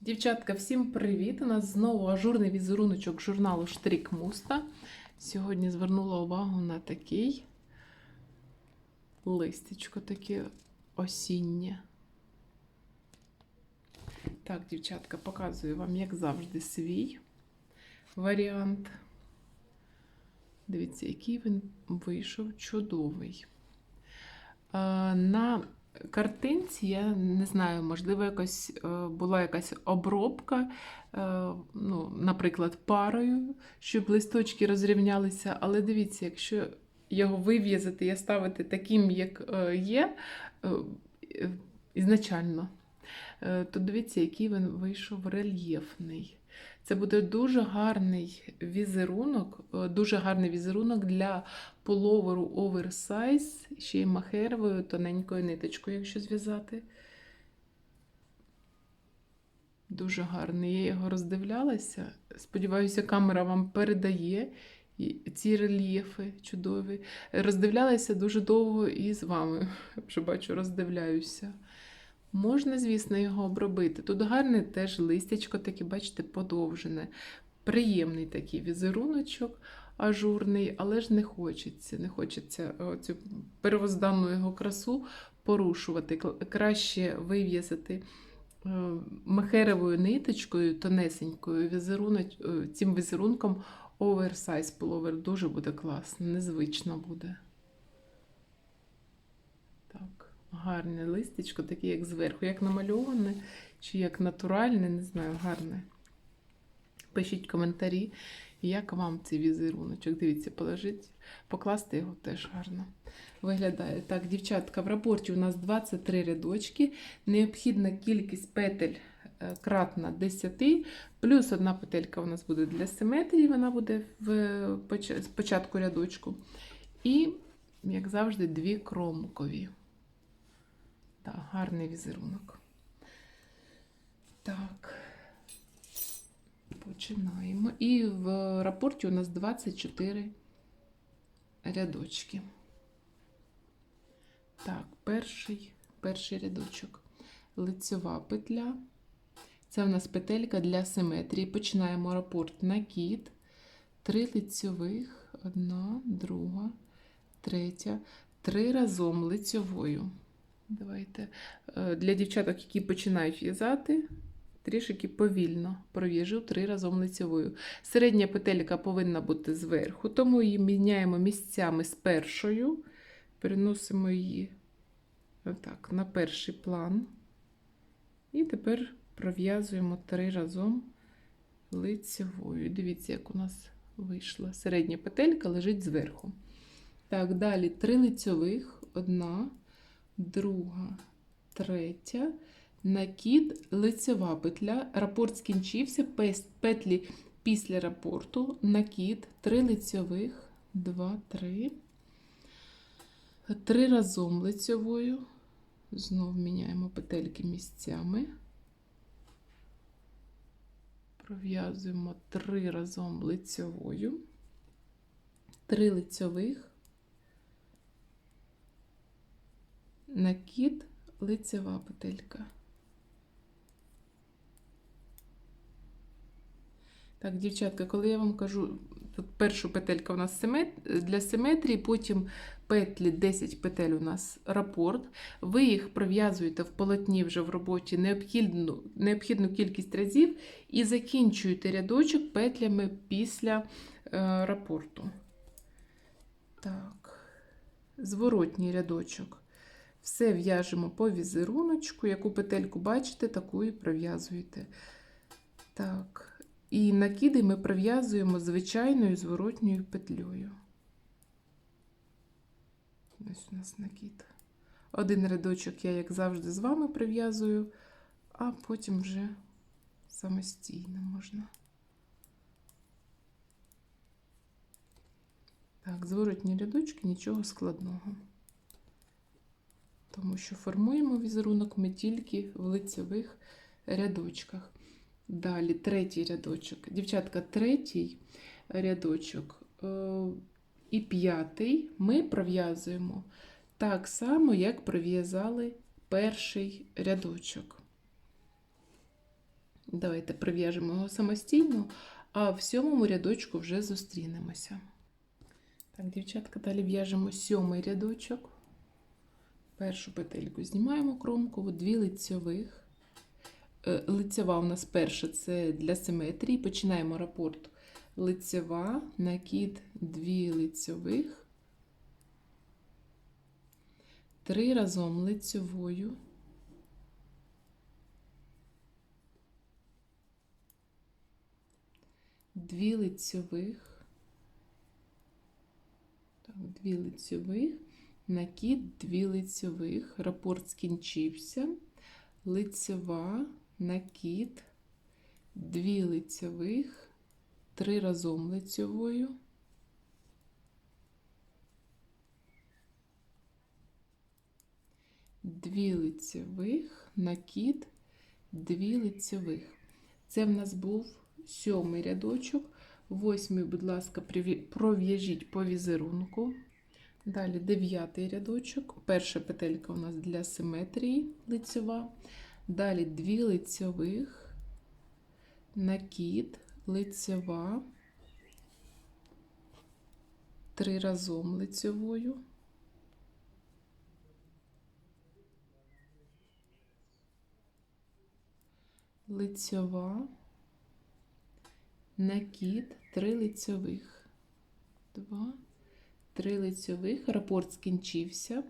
Дівчатка, всім привіт! У нас знову ажурний візеруночок журналу Штрік Муста. Сьогодні звернула увагу на такий листечко таке осіннє. Так, дівчатка, показую вам, як завжди, свій варіант. Дивіться, який він вийшов чудовий. Е, На картинці я не знаю, можливо, якось е, була якась обробка, е, ну, наприклад, парою, щоб листочки розрівнялися. Але дивіться, якщо його вив'язати і ставити таким, як е, є ізначально, то дивіться, який він вийшов рельєфний. Це буде дуже гарний візерунок, е, дуже гарний візерунок для половеру оверсайз, ще й махеровою тоненькою ниточкою, якщо зв'язати. Дуже гарний. Я його роздивлялася. Сподіваюся, камера вам передає ці рельєфи чудові. Роздивлялася дуже довго і з вами. Вже бачу, роздивляюся. Можна, звісно, його обробити. Тут гарне теж листячко, таке, бачите, подовжене. Приємний такий візеруночок ажурний, але ж не хочеться. Не хочеться цю первозданну його красу порушувати. Краще вив'язати е, махеровою ниточкою, тонесенькою е, цим візерунком оверсайз пуловер. Дуже буде класно, незвично буде. Так, гарне листечко, таке, як зверху, як намальоване, чи як натуральне, не знаю, гарне. Пишіть коментарі, як вам цей візеруночок. Дивіться, положіть, покласти його теж гарно виглядає. Так, дівчатка, в рапорті у нас 23 рядочки. Необхідна кількість петель е, кратна 10, плюс одна петелька у нас буде для симетрії, вона буде в поч- спочатку рядочку. І, як завжди, дві кромкові. Так, гарний візерунок. Так. Починаємо. І в рапорті у нас 24 рядочки. Так, перший, перший рядочок. Лицьова петля. Це у нас петелька для симетрії. Починаємо рапорт накид. Три лицьових, одна, друга, третя, три разом лицьовою. Давайте е, для дівчаток, які починають в'язати, трішки повільно пров'яжу три разом лицьовою. Середня петелька повинна бути зверху, тому її міняємо місцями з першою, переносимо її отак, на перший план. І тепер пров'язуємо три разом лицьовою. Дивіться, як у нас вийшла. Середня петелька лежить зверху. Так, далі три лицьових, одна, друга, третя. Накид, лицева петля, рапорт скінчився, петлі після рапорту, накид, три лицьових, два, три, три разом лицьовою, знов міняємо петельки місцями, пров'язуємо три разом лицьовою, три лицьових, накид, лицева петелька. Так, дівчатка, коли я вам кажу, тут першу петелька у нас для симетрії, потім петлі 10 петель у нас рапорт. Ви їх пров'язуєте в полотні вже в роботі необхідну, необхідну кількість разів і закінчуєте рядочок петлями після е, рапорту. Так, зворотній рядочок. Все в'яжемо по візеруночку. Яку петельку бачите, таку і пров'язуєте. Так. І накиди ми пров'язуємо звичайною зворотньою петлею. Ось у нас накид. Один рядочок я, як завжди, з вами прив'язую, а потім вже самостійно можна. Так, зворотні рядочки нічого складного. Тому що формуємо візерунок ми тільки в лицевих рядочках. Далі третій рядочок. Дівчатка, третій рядочок е, і п'ятий ми пров'язуємо так само, як пров'язали перший рядочок. Давайте прив'яжемо його самостійно, а в сьомому рядочку вже зустрінемося. Так, дівчатка, далі в'яжемо сьомий рядочок. Першу петельку знімаємо кромку, дві лицьових. Е, Лицьова у нас перша це для симетрії. Починаємо рапорт лицьова, накид, дві лицьових, три разом лицьовою. Дві лицьових, так, дві лицьових, накид, дві лицьових, рапорт скінчився, лицьова, накид, дві лицьових, три разом лицьовою, дві лицьових, накид, дві лицьових. Це в нас був сьомий рядочок. Восьмий, будь ласка, пров'яжіть по візерунку. Далі дев'ятий рядочок. Перша петелька у нас для симетрії лицьова. Далі дві лицьових, накид, лицьова, три разом лицьовою. Лицьова, накид, три лицьових. Два, три лицьових, рапорт скінчився,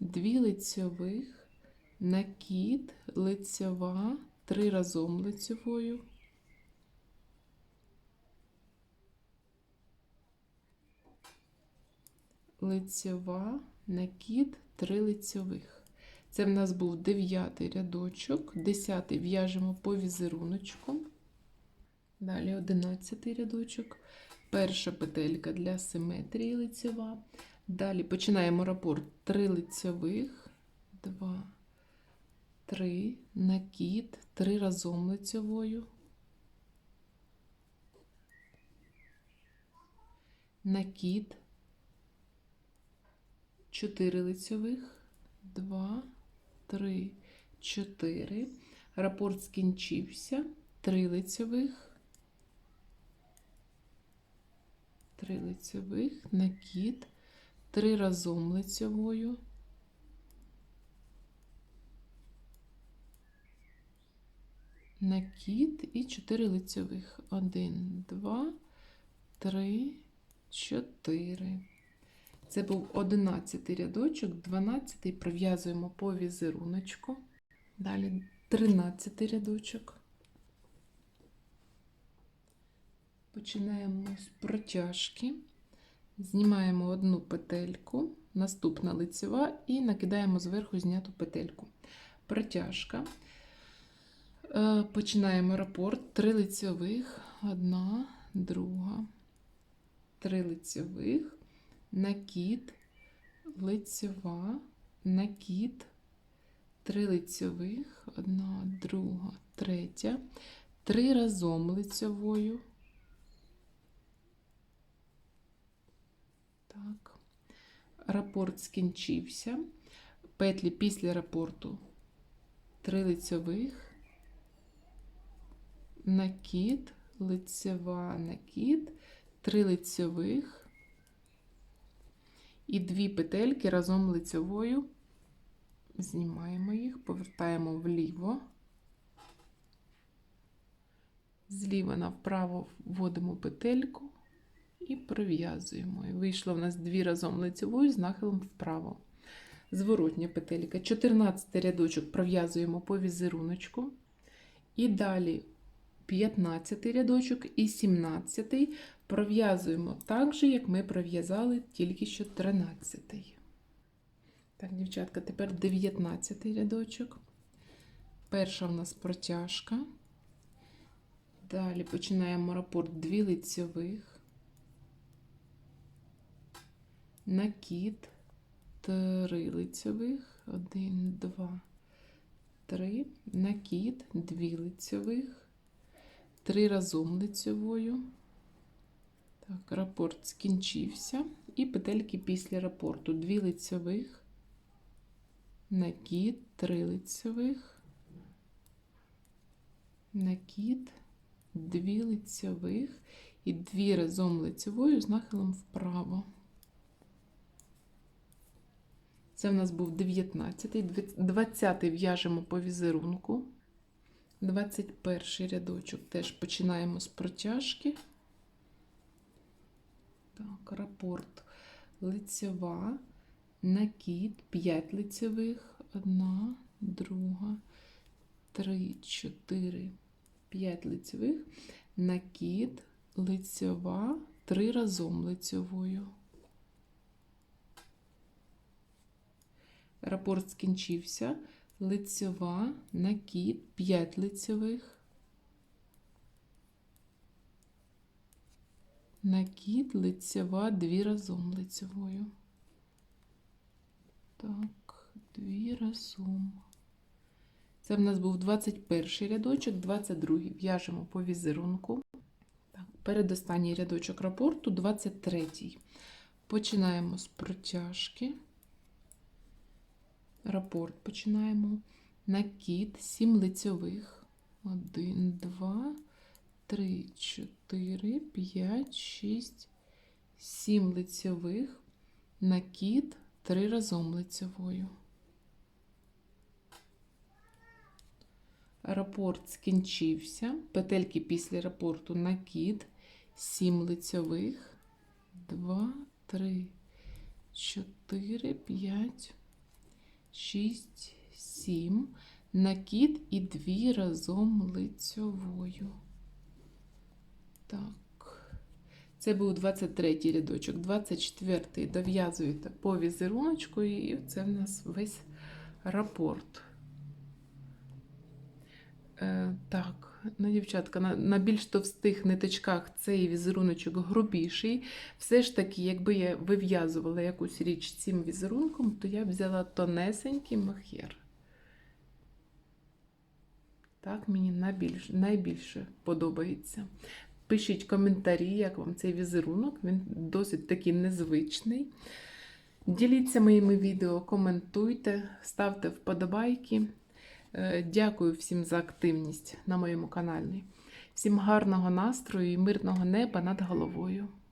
дві лицьових, накид, лицьова, три разом лицьовою. Лицьова, накид, три лицьових. Це в нас був дев'ятий рядочок, десятий в'яжемо по візеруночку. Далі одинадцятий рядочок. Перша петелька для симетрії лицьова. Далі починаємо рапорт 3 лицьових, 2, 3, накид, 3 разом лицьовою. Накид, 4 лицьових, 2, 3, 4. Рапорт скінчився, 3 лицьових. Три лицьових, накид, три разом лицьовою, накид і чотири лицьових. Один, два, три, чотири. Це був одинадцятий рядочок, дванадцятий пров'язуємо по візеруночку. Далі тринадцятий рядочок. Починаємо з протяжки, знімаємо одну петельку, наступна лицева і накидаємо зверху зняту петельку. Протяжка. Е, Починаємо рапорт. Три лицьових, одна, друга, три лицьових, накид, лицьова, накид, три лицьових, одна, друга, третя, три разом лицьовою. Так. Рапорт скінчився. Петлі після рапорту три лицьових, накид, лицева, накид, три лицьових і дві петельки разом лицевою. Знімаємо їх, повертаємо вліво. Зліва направо вводимо петельку і пров'язуємо. І вийшло в нас дві разом лицевою з нахилом вправо. Зворотня петелька. 14 рядочок пров'язуємо по візеруночку. І далі 15 рядочок і 17 пров'язуємо так же, як ми пров'язали тільки що 13. Так, дівчатка, тепер 19 рядочок. Перша в нас протяжка. Далі починаємо рапорт 2 лицьових, накид, 3 лицьових, 1, 2, 3, накид, 2 лицьових, 3 разом лицьовою. Так, рапорт скінчився. І петельки після рапорту 2 лицьових, накид, 3 лицьових, накид, дві лицьових і дві разом лицьовою з нахилом вправо. Це в нас був 19-й, 20-й в'яжемо по візерунку. 21 рядочок теж починаємо з протяжки. Так, рапорт лицьова, накид, 5 лицьових, одна, друга, три, чотири, п'ять лицьових, накид, лицьова, три разом лицьовою. Рапорт скінчився. Лицьова, накид, 5 лицьових. Накид, лицьова, дві разом лицьовою. Так, дві разом. Це в нас був 21 рядочок, 22 в'яжемо по візерунку. Так, передостанній рядочок рапорту, 23. Починаємо з протяжки. Рапорт починаємо. Накид, 7 лицьових. 1, 2, 3, 4, 5, 6, 7 лицьових. Накид, 3 разом лицьовою. Рапорт скінчився. Петельки після рапорту накид, 7 лицьових. 2, 3, 4, 5, 6, 7, накид і дві разом лицьовою. Так. Це був 23 й рядочок, 24 й дов'язуєте по візеруночку, і це в нас весь рапорт. Е, так, ну, дівчатка, на, на більш товстих ниточках цей візеруночок грубіший. Все ж таки, якби я вив'язувала якусь річ цим візерунком, то я б взяла тонесенький махер. Так, мені найбільш, найбільше подобається. Пишіть коментарі, як вам цей візерунок. Він досить такий незвичний. Діліться моїми відео, коментуйте, ставте вподобайки. Е, Дякую всім за активність на моєму каналі. Всім гарного настрою і мирного неба над головою.